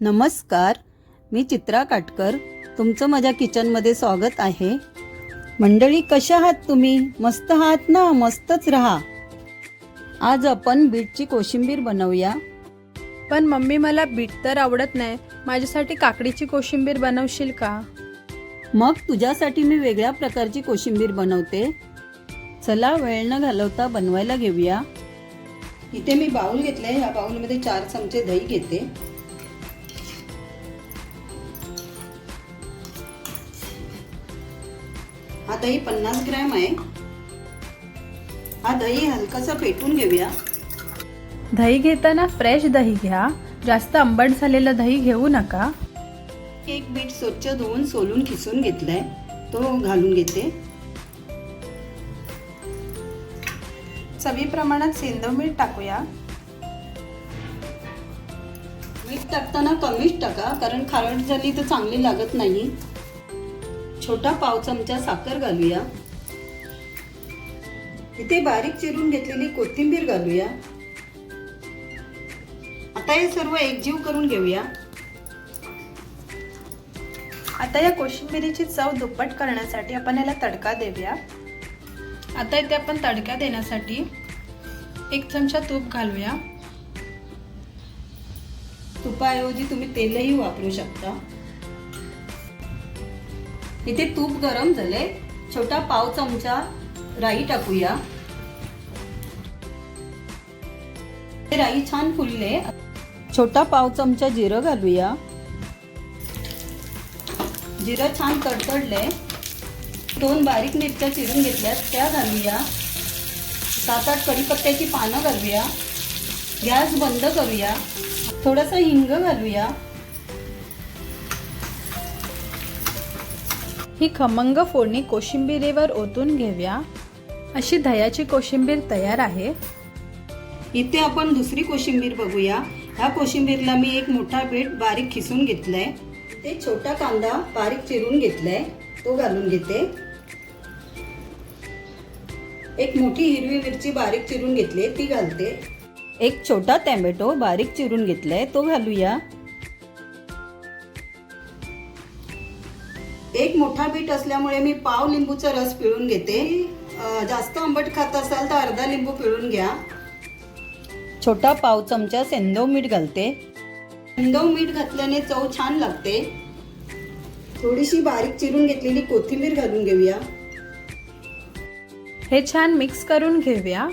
नमस्कार मी चित्रा काटकर. तुमचं माझ्या किचनमध्ये स्वागत आहे. मंडळी कशा आहात तुम्ही? मस्त आहात ना? मस्तच राहा. आज आपण बीटची कोशिंबीर बनवूया. पण मम्मी मला बीट तर आवडत नाही. माझ्यासाठी काकडीची कोशिंबीर बनवशील का? मग तुझ्यासाठी मी वेगळ्या प्रकारची कोशिंबीर बनवते. चला वेळ न घालवता बनवायला घेऊया. इथे मी बाऊल घेतले ह्या बाऊलमध्ये चार चमचे दही घेते. हा दही पन्नास ग्रॅम आहे. हा दही हलकासा पेटून घेऊया. दही घेताना फ्रेश दही घ्या. जास्त आंबट झालेलं दही घेऊ नका. एक बीट स्वच्छ धुवून सोलून खिसून घेतलाय. तो घालून घेते. चवी प्रमाणात सेंदव मीठ टाकूया. मीठ टाकताना कमीच टाका कारण खारट झाली तर चांगली लागत नाही. छोटा पाव चमचा साखर घालूया. इथे बारीक चिरून घेतलेली कोथिंबीर घालूया. आता हे सर्व एकजीव करून घेऊया. आता या कोशिंबिरीची चव दुप्पट करण्यासाठी आपण याला तडका देऊया. आता इथे आपण तडका देण्यासाठी एक चमचा तूप घालूया. तुपाऐवजी तुम्ही तेलही वापरू शकता. इथे तूप गरम झाले छोटा पाव चमचा राई टाकूया. राई छान फुलले. छोटा पाव चमचा जिरं घालूया. जिरं छान तडतडले दोन बारीक मिरच्या चिरून घेतल्यात त्या घालूया. सात आठ कढीपत्त्याची पानं घालूया. गॅस बंद करूया. थोडंसं हिंग घालूया. ही खमंग फोडणी कोशिंबिरीवर ओतून घेऊया. अशी दह्याची कोशिंबीर तयार आहे. इथे आपण दुसरी कोशिंबीर बघूया. ह्या कोशिंबीरला मी एक मोठा बीट बारीक खिसून घेतलाय. ते छोटा कांदा बारीक चिरून घेतलाय. तो घालून घेते. एक मोठी हिरवी मिरची बारीक चिरून घेतली ती घालते. एक छोटा टॅमॅटो बारीक चिरून घेतलाय. तो घालूया. एक मोठा बीट असल्यामुळे मी पाव लिंबूचा रस पिळून घेते. जास्त आंबट खात असाल तर अर्धा लिंबू पिळून घ्या. छोटा पाव चमचा सेंदव मीठ घालते. सेंदव मीठ घातल्याने चव छान लागते. थोडीशी बारीक चिरून घेतलेली कोथिंबीर घालून घेऊया. हे छान मिक्स करून घेऊया.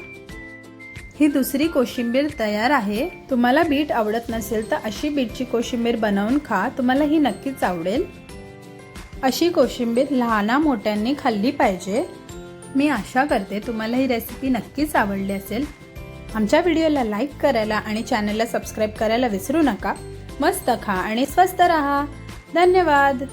ही दुसरी कोशिंबीर तयार आहे. तुम्हाला बीट आवडत नसेल तर अशी बीटची कोशिंबीर बनवून खा. तुम्हाला ही नक्कीच आवडेल. अशी कोशिंबीर लहाना मोठ्यांनी खाल्ली पाहिजे. मी आशा करते तुम्हाला ही रेसिपी नक्कीच आवडली असेल. आमच्या व्हिडिओला लाईक करायला आणि चॅनलला सबस्क्राईब करायला विसरू नका. मस्त खा आणि स्वस्त रहा. धन्यवाद.